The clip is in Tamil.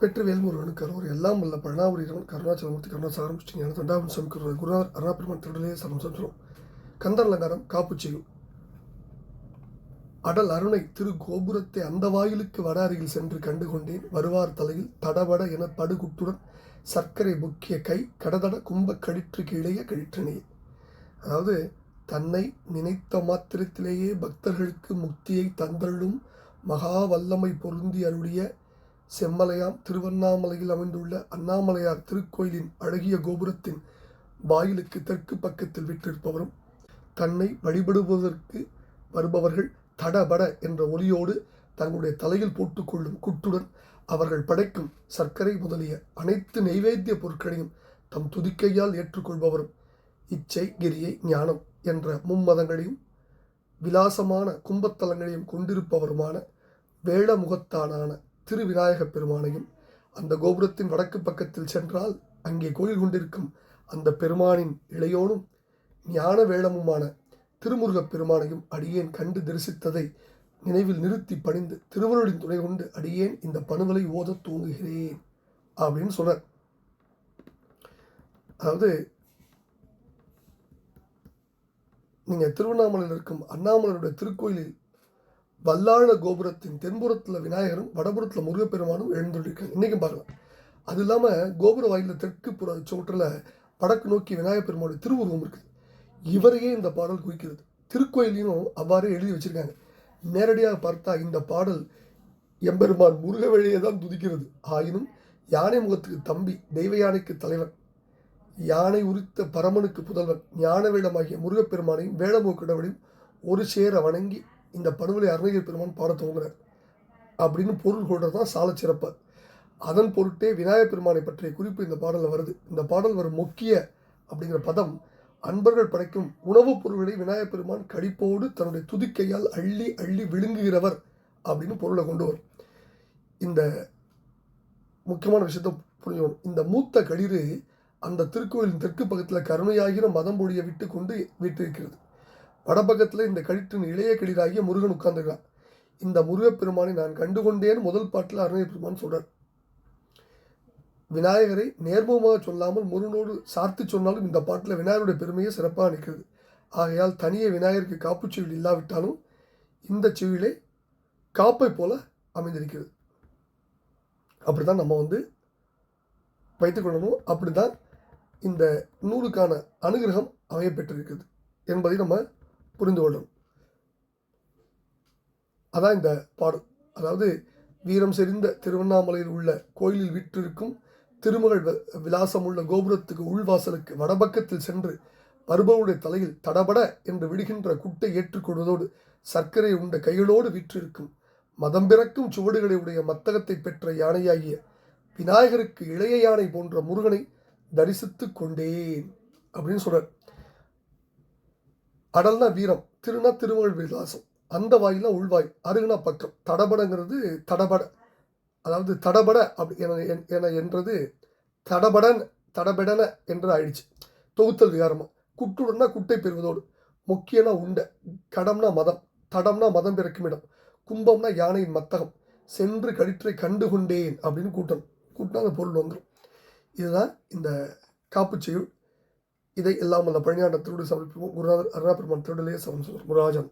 பெற்று வேல்முருகனுக்கு கருவர் எல்லாம் வல்ல பழனாபுரி இரவன் கருணாச்சலமூர்த்தி கருணாசாரம் ஸ்ரீ ஞான தொண்டாபன் குருநாதர் அருணாபெருமான் திருடலே சரம் சொல்கிறோம். கந்தர் அலங்காரம் காப்பு செய்யும். அடல் அருணை திரு கோபுரத்தை அந்த வாயிலுக்கு வட அருகில் சென்று கண்டு கொண்டேன் வருவார் தலையில் தடபட என படுகுட்டுடன் சர்க்கரை முக்கிய கை கடதட கும்ப கழிற்றுக்கு இளைய கழிற்றினையே அதாவது தன்னை நினைத்த மாத்திரத்திலேயே பக்தர்களுக்கு முக்தியை தந்தள்ளும் மகா வல்லமை பொருந்தி அருளிய செம்மலையாம் திருவண்ணாமலையில் அமைந்துள்ள அண்ணாமலையார் திருக்கோயிலின் அழகிய கோபுரத்தின் வாயிலுக்கு தெற்கு பக்கத்தில் விட்டிருப்பவரும் தன்னை வழிபடுவதற்கு வருபவர்கள் தடபட என்ற ஒலியோடு தங்களுடைய தலையில் போட்டுக்கொள்ளும் குட்டுடன் அவர்கள் படைக்கும் சர்க்கரை முதலிய அனைத்து நைவேத்திய பொருட்களையும் தம் துதிக்கையால் ஏற்றுக்கொள்பவரும் இச்சை கிரியை ஞானம் என்ற மும்மதங்களையும் விலாசமான கும்பத்தலங்களையும் கொண்டிருப்பவருமான வேளமுகத்தானான திருவிநாயகப் பெருமானையும் அந்த கோபுரத்தின் வடக்கு பக்கத்தில் சென்றால் அங்கே கோயில் கொண்டிருக்கும் அந்த பெருமானின் இளையோனும் ஞான வேளமுமான திருமுருகப் பெருமானையும் அடியேன் கண்டு தரிசித்ததை நினைவில் நிறுத்தி பணிந்து திருவருளின் துணை கொண்டு அடியேன் இந்த பணுவலை ஓதத் தூங்குகிறேன் அப்படின்னு சொன்னார். அதாவது நீங்கள் திருவண்ணாமலையில் இருக்கும் அண்ணாமலையுடைய திருக்கோயிலில் வல்லாள கோபுரத்தின் தென்புறத்தில் விநாயகரும் வடபுறத்தில் முருகப்பெருமானும் எழுந்துள்ளிருக்காங்க. இன்றைக்கும் பார்க்கலாம். அது இல்லாமல் கோபுர வாயிலில் தெற்கு புற சுவற்றில் வடக்கு நோக்கி விநாயகர் பெருமானுடைய திருவுருவம் இருக்குது. இவரையே இந்த பாடல் குறிக்கிறது. திருக்கோயிலையும் அவ்வாறே எழுதி வச்சிருக்காங்க. நேரடியாக பார்த்தா இந்த பாடல் எம்பெருமான் முருகவழியை தான் துதிக்கிறது. ஆயினும் யானை முகத்துக்கு தம்பி தெய்வ யானைக்கு தலைவன் யானை உரித்த பரமனுக்கு புதல்வன் ஞானவேடமாகிய முருகப்பெருமானையும் வேடமுகக்கிடவனையும் ஒரு சேர வணங்கி இந்த பணுவலை அருணகிரி பெருமான் பாட துவங்குறார் அப்படின்னு பொருள் கொள்றது தான் சால சிறப்பு. அதன் பொருட்டே விநாயகப் பெருமானை பற்றிய குறிப்பு இந்த பாடலில் வருது. இந்த பாடல் வரும் முக்கிய அப்படிங்கிற பதம் அன்பர்கள் படைக்கும் உணவுப் பொருள்களை விநாயகப் பெருமான் கடிப்போடு தன்னுடைய துதிக்கையால் அள்ளி அள்ளி விழுங்குகிறவர் அப்படின்னு பொருளை கொண்டு வரும். இந்த முக்கியமான விஷயத்தை புரிஞ்சுக்கணும். இந்த மூத்த களிறு அந்த திருக்கோயிலின் தெற்கு பக்கத்தில் கருணையாகிற மதம் பொழியை விட்டு கொண்டு வீட்டிருக்கிறது வடபக்கத்தில் இந்த கழிற்றின் இளைய கிளிராகிய முருகன் உட்கார்ந்துருக்கான். இந்த முருகப்பெருமானை நான் கண்டுகொண்டேன் முதல் பாட்டில் அருணை பெருமான் சொல்றார். விநாயகரை நேர்முகமாக சொல்லாமல் முருகனோடு சார்த்து சொன்னாலும் இந்த பாட்டில் விநாயகருடைய பெருமையை சிறப்பாக நிற்கிறது. ஆகையால் தனியே விநாயகருக்கு காப்புச் செவில் இல்லாவிட்டாலும் இந்த செவிலே காப்பை போல அமைந்திருக்கிறது. அப்படி தான் நம்ம வந்து வைத்துக்கொள்ளணும் அப்படி தான் இந்த நூலுக்கான அனுகிரகம் அமையப்பெற்றிருக்கிறது என்பதை நம்ம புரிந்து கொள்ளும் அதான் இந்த பாடல். அதாவது வீரம் செறிந்த திருவண்ணாமலையில் உள்ள கோயிலில் விற்றிருக்கும் திருமகள் விலாசம் உள்ள கோபுரத்துக்கு உள்வாசலுக்கு வடபக்கத்தில் சென்று வருபவனுடைய தலையில் தடபட என்று விடுகின்ற குட்டை ஏற்றுக்கொள்வதோடு சர்க்கரை உண்ட கைகளோடு விற்றிருக்கும் மதம் பிறக்கும் சுவடுகளை உடைய மத்தகத்தை பெற்ற யானையாகிய விநாயகருக்கு இளைய யானை போன்ற முருகனை தரிசித்து கொண்டேன் அப்படின்னு சொல்கிறார் அடல்னா வீரம் திருனா திருவள்விலாசம் அந்த வாயிலாம் உள்வாய் அருகுனா பக்கம். தடபடங்கிறது தடபட. அதாவது தடபட அப்படி என என்- என என்றது தடபடன் தடபடன என்று ஆயிடுச்சு. தொகுத்தல் விகாரமாக குட்டுடன்னா குட்டை பெறுவதோடு. முக்கியனா உண்ட. கடம்னா மதம். தடம்னா மதம் பிறக்கும் இடம். கும்பம்னா யானையின் மத்தகம். சென்று கடிற்றை கண்டு கொண்டேன் அப்படின்னு கூட்டம். கூட்டினா அந்த பொருள் வந்துடும் இதுதான் இந்த காப்புச் இதை எல்லாம் அந்த பழனியாண்ட திருடு சமர்ப்பிப்போம். குருநாதர் அருணா பெருமான் திருடலே சமம் சொல்லும் முராஜன்